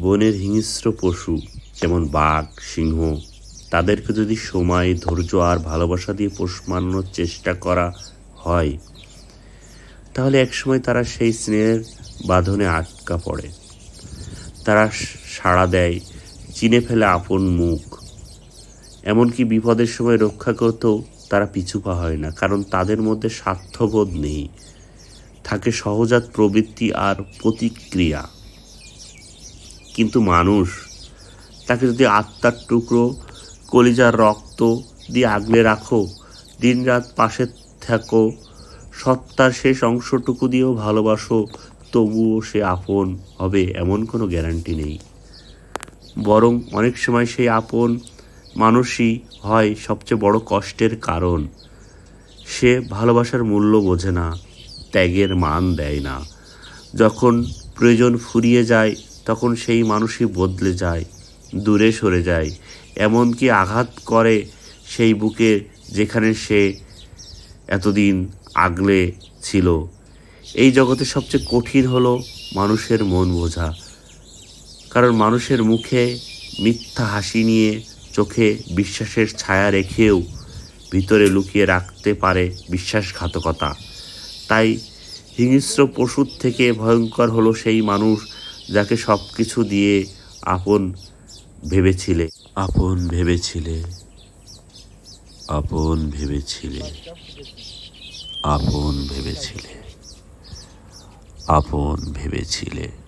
বনের হিংস্র পশু, যেমন বাঘ, সিংহ, তাদেরকে যদি সময়, ধৈর্য আর ভালোবাসা দিয়ে পোষ মানানোর চেষ্টা করা হয়, তাহলে একসময় তারা সেই স্নেহের বাঁধনে আটকা পড়ে। তারা সাড়া দেয়, চিনে ফেলে আপন মুখ। এমনকি বিপদের সময় রক্ষা করতেও তারা পিছু পা হয় না, কারণ তাদের মধ্যে স্বার্থবোধ নেই। থাকে সহজাত প্রবৃত্তি আর প্রতিক্রিয়া। কিন্তু মানুষ, তাকে যদি আত্মার টুকরো, কলিজার রক্ত দিয়ে আগলে রাখো, দিনরাত পাশে থাকো, সত্তার শেষ অংশটুকু দিয়েও ভালোবাসো, তবুও সে আপন হবে এমন কোনো গ্যারান্টি নেই। বরং অনেক সময় সেই আপন মানুষই হয় সবচেয়ে বড় কষ্টের কারণ। সে ভালোবাসার মূল্য বোঝে না, ত্যাগের মান দেয় না। যখন প্রয়োজন ফুরিয়ে যায় তখন সেই মানুষই বদলে যায়, দূরে সরে যায়। এমনকি আঘাত করে সেই বুকে যেখানে সে এতদিন আগলে ছিল। এই জগতে সবচেয়ে কঠিন হলো মানুষের মন বোঝা। কারণ মানুষের মুখে মিথ্যা হাসি নিয়ে চোখে বিশ্বাসের ছায়া রেখেও ভিতরে লুকিয়ে রাখতে পারে বিশ্বাসঘাতকতা। তাই হিংস্র পশুর থেকে ভয়ঙ্কর হলো সেই মানুষ যাকে সব কিছু দিয়ে আপন ভেবেছিলে। আপন ভেবেছিলে। আপন ভেবেছিলে। আপন ভেবেছিলে। আপন ভেবেছিলে।